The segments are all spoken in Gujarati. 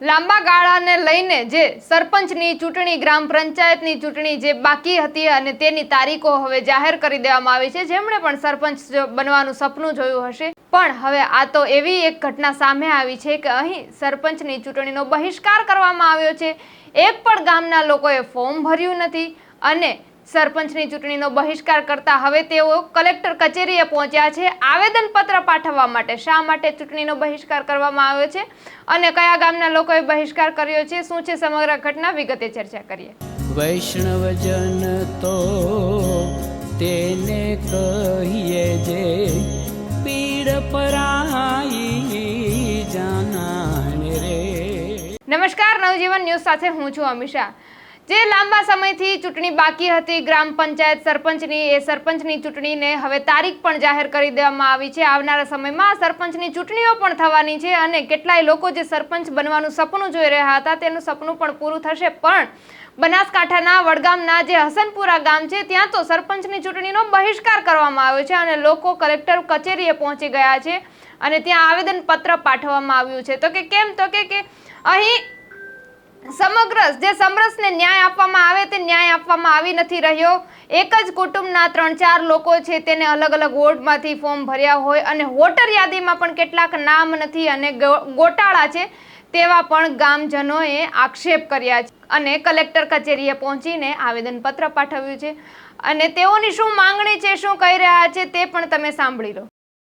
લાંબા ગાળાને લઈને જે સરપંચની ચૂંટણી, ગ્રામ પંચાયતની ચૂંટણી જે બાકી હતી અને તેની તારીખો હવે જાહેર કરી દેવામાં આવી છે. જેમણે પણ સરપંચ બનવાનું સપનું જોયું હશે. પણ હવે આ તો એવી એક ઘટના સામે આવી છે કે અહીં સરપંચની ચૂંટણીનો બહિષ્કાર કરવામાં આવ્યો છે. એક પણ ગામના લોકોએ ફોર્મ ભર્યું નથી અને સરપંચની ચૂંટણીનો બહિષ્કાર કરતા હવે તેઓ કલેક્ટર કચેરીએ પહોંચ્યા છે. આવેદનપત્ર પાઠવવા માટે શા માટે ચૂંટણીનો બહિષ્કાર કરવામાં આવ્યો છે અને કયા ગામના લોકોએ બહિષ્કાર કર્યો છે? શું છે સમગ્ર ઘટના? વિગતે ચર્ચા કરીએ. વૈષ્ણવજન તો તેને કહીએ જે પીડ પરાઈ જાનાને રે. નમસ્કાર નવજીવન ન્યૂઝ સાથે હું છું અમિશા જે લાંબા સમયથી ચૂંટણી બાકી હતી, ગ્રામ પંચાયત સરપંચની, એ સરપંચની ચૂંટણીને હવે તારીખ પણ જાહેર કરી દેવામાં આવી છે. આવનારા સમયમાં સરપંચની ચૂંટણીઓ પણ થવાની છે અને કેટલાય લોકો જે સરપંચ બનવાનું સપનું જોઈ રહ્યા હતા, તેનું સપનું પણ પૂરું થશે. પણ બનાસકાંઠાના વડગામના જે હસનપુરા ગામ છે, ત્યાં તો સરપંચની ચૂંટણીનો બહિષ્કાર કરવામાં આવ્યો છે અને લોકો કલેક્ટર કચેરીએ પહોંચી ગયા છે અને ત્યાં આવેદન પત્ર પાઠવવામાં આવ્યું છે. તો કે કેમ? તો કે અહીં સમગ્ર જે સમરસને ન્યાય આપવામાં આવે તે ન્યાય આપવામાં આવી નથી રહ્યો. એક જ કુટુંબના ત્રણ ચાર લોકો છે તેને અલગ અલગ વોર્ડમાંથી ફોર્મ ભર્યા હોય અને વોટર યાદીમાં પણ કેટલાક નામ નથી અને ગોટાળા છે તેવા પણ ગામજનોએ આક્ષેપ કર્યા છે. અને કલેક્ટર કચેરીએ પહોંચીને આવેદનપત્ર પાઠવ્યું છે. અને તેઓની શું માંગણી છે શું કહી રહ્યા છે તે પણ તમે સાંભળી લો.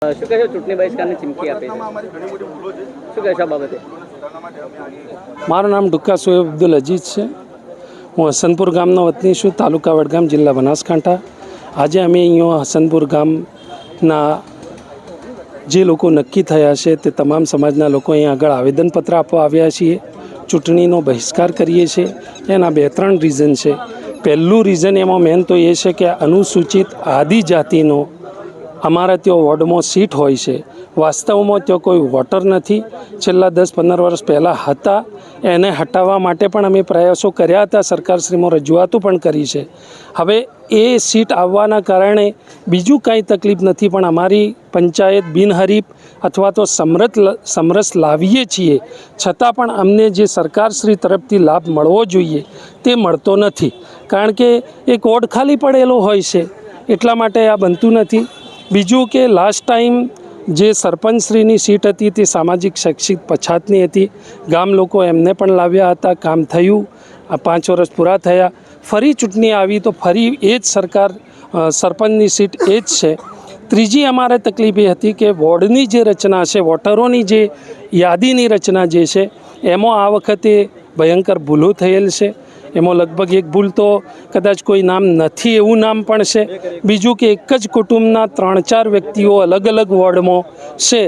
શું કહેશો? ચૂંટણી બહિષ્કારની ચીમકી આપી છે. શું કહેશો બાબતે? મારું નામ ડુક્કા સોએબ અબ્દુલ અજીઝ છે. હું હસનપુર ગામનો વતની છું તાલુકા વડગામ જિલ્લા બનાસકાંઠા. આજે અમે અહીંયા હસનપુર ગામના જે લોકો નક્કી થયા છે તે તમામ સમાજના લોકો અહીં આગળ આવેદનપત્ર આપવા આવ્યા છીએ. ચૂંટણીનો બહિષ્કાર કરીએ છીએ. એના બે ત્રણ રીઝન છે. પહેલું રીઝન એમાં મેન તો એ છે કે અનુસૂચિત આદિજાતિનો અમારા ત્યાં વોર્ડમાં સીટ હોય છે. વાસ્તવમાં ત્યાં કોઈ વોટર નથી. છેલ્લા દસ પંદર વર્ષ પહેલાં હતા. એને હટાવવા માટે પણ અમે પ્રયાસો કર્યા હતા. સરકારશ્રીમાં રજૂઆતો પણ કરી છે. હવે એ સીટ આવવાના કારણે બીજું કાંઈ તકલીફ નથી, પણ અમારી પંચાયત બિનહરીફ અથવા તો સમરત સમરસ લાવીએ છીએ. છતાં પણ અમને જે સરકારશ્રી તરફથી લાભ મળવો જોઈએ, તે મળતો નથી. કારણ કે એક વોર્ડ ખાલી પડેલો હોય છે. એટલા માટે આ બનતું નથી. બીજું કે લાસ્ટ ટાઈમ જે સરપંચશ્રીની સીટ હતી તે સામાજિક શૈક્ષિક પછાતની હતી. ગામ લોકો એમને પણ લાવ્યા હતા, કામ થયું. આ પાંચ વર્ષ પૂરા થયા. ફરી ચૂંટણી આવી તો ફરી એ જ સરકાર સરપંચની સીટ એ જ છે. ત્રીજી અમારે તકલીફ એ હતી કે વોર્ડની જે રચના છે, વોટરોની જે યાદીની રચના જે છે, એમાં આ વખતે ભયંકર ભૂલો થયેલ છે. એમાં લગભગ એક ભૂલ તો કદાચ કોઈ નામ નથી એવું નામ પણ છે. બીજું કે એક જ કુટુંબના ત્રણ ચાર વ્યક્તિઓ અલગ અલગ વોર્ડમાં છે.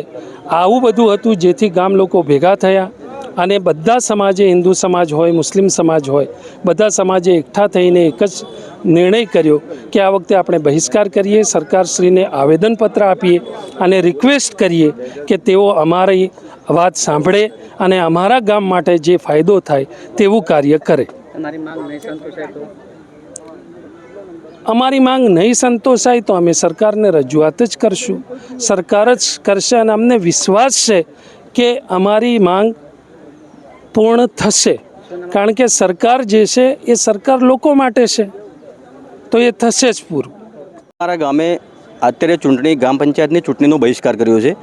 આવું બધું હતું જેથી ગામ લોકો ભેગા થયા અને બધા સમાજે હિન્દુ સમાજ હોય, મુસ્લિમ સમાજ હોય, બધા સમાજે એકઠા થઈને એક જ નિર્ણય કર્યો કે આ વખતે આપણે બહિષ્કાર કરીએ, સરકારશ્રીને આવેદનપત્ર આપીએ અને રિક્વેસ્ટ કરીએ કે તેઓ અમારી વાત સાંભળે અને અમારા ગામ માટે જે ફાયદો થાય તેવું કાર્ય કરે. તમારી માંગ નહીં સંતોષાય તો? અમારી માંગ નહીં સંતોષાય તો અમે સરકારને રજૂઆત જ કરશું. સરકાર જ કરશે અને અમને વિશ્વાસ છે કે અમારી માંગ પૂર્ણ થશે. કારણ કે સરકાર જે છે એ સરકાર લોકો માટે છે. તો એ થશે જ પૂરું. અમારા ગામે અત્યારે ચૂંટણી ગ્રામ પંચાયતની ચૂંટણીનો બહિષ્કાર કર્યો છે.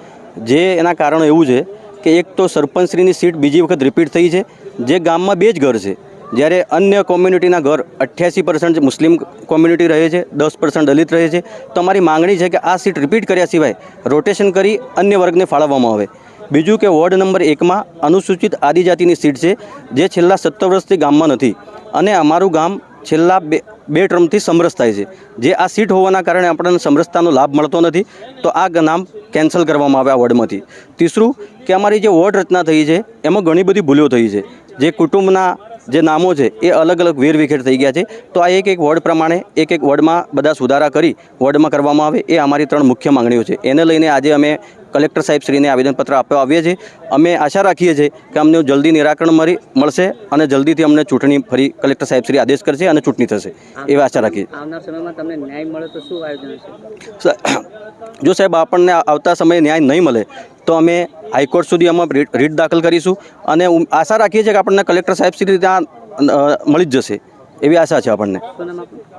જે એના કારણો એવું છે કે એક તો સરપંચશ્રીની સીટ બીજી વખત રિપીટ થઈ છે. જે ગામમાં બે જ ઘર છે. જ્યારે અન્ય કોમ્યુનિટીના ઘર અઠ્યાસી પર્સન્ટ મુસ્લિમ કોમ્યુનિટી રહે છે, દસ પર્સન્ટ દલિત રહે છે તો અમારી માંગણી છે કે આ સીટ રિપીટ કર્યા સિવાય રોટેશન કરી અન્ય વર્ગને ફાળવવામાં આવે. બીજું કે વોર્ડ નંબર એકમાં અનુસૂચિત આદિજાતિની સીટ છે, જે છેલ્લા સત્તર વર્ષથી ગામમાં નથી અને અમારું ગામ છેલ્લા બે બે ટર્મથી સમરસ થાય છે. જે આ સીટ હોવાના કારણે આપણને સમરસતાનો લાભ મળતો નથી, તો આ નામ કેન્સલ કરવામાં આવે આ વોર્ડમાંથી. તીસરું કે અમારી જે વોર્ડ રચના થઈ છે, એમાં ઘણી બધી ભૂલો થઈ છે. જે કુટુંબના જે નામો છે, એ અલગ અલગ વેરવિખેર થઈ ગયા છે. તો આ એક એક વોર્ડ પ્રમાણે, એક એક વોર્ડમાં બધા સુધારા કરી વોર્ડમાં કરવામાં આવે, એ અમારી ત્રણ મુખ્ય માંગણીઓ છે. એને લઈને આજે અમે કલેક્ટર સાહેબશ્રીને આવેદનપત્ર આપવા આવીએ છીએ. અમે આશા રાખીએ છીએ કે અમને જલ્દી નિરાકરણ મળી મળશે અને જલ્દીથી અમને ચૂંટણી ફરી કલેક્ટર સાહેબશ્રી આદેશ કરશે અને ચૂંટણી થશે. એવી આશા રાખીએ. જો સાહેબ આપણને આવતા સમયે ન્યાય નહીં મળે તો અમે હાઈકોર્ટ સુધી અમે રીટ દાખલ કરીશું અને આશા રાખીએ છીએ કે આપણને કલેક્ટર સાહેબ શ્રી ત્યાં મળી જ જશે. એવી આશા છે આપણને.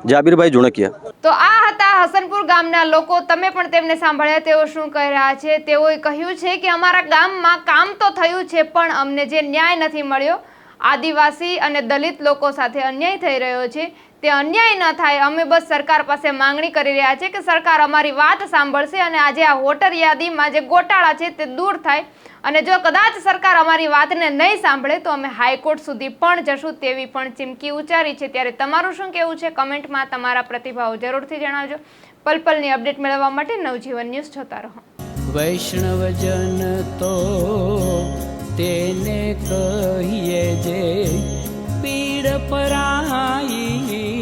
જાબીરભાઈ જુણકિયા. તો આ હતા હસનપુર ગામના લોકો. તમે પણ તેમને સાંભળ્યા, તેઓ શું કહી રહ્યા છે? તેઓએ કહ્યું છે કે અમારા ગામમાં કામ તો થયું છે, પણ અમને જે ન્યાય નથી મળ્યો, આદિવાસી અને દલિત લોકો સાથે અન્યાય થઈ રહ્યો છે. તે અન્યાય ન થાય. અમે બસ સરકાર પાસે માંગણી કરી રહ્યા છે કે સરકાર અમારી વાત સાંભળશે અને આજે આ વોટર યાદીમાં જે ગોટાળા છે તે દૂર થાય. અને જો કદાચ સરકાર અમારી વાતને નહીં સાંભળે તો અમે હાઈકોર્ટ સુધી પણ જશું તેવી પણ ચીમકી ઉચ્ચારી છે. ત્યારે તમારું શું કહેવું છે? કમેન્ટમાં તમારા પ્રતિભાવો જરૂરથી જણાવજો. પલપલની અપડેટ મેળવવા માટે નવજીવન ન્યૂઝ જોતા રહો. વૈષ્ણવજન તો તેને કહીએ જે પીડ પરાઈ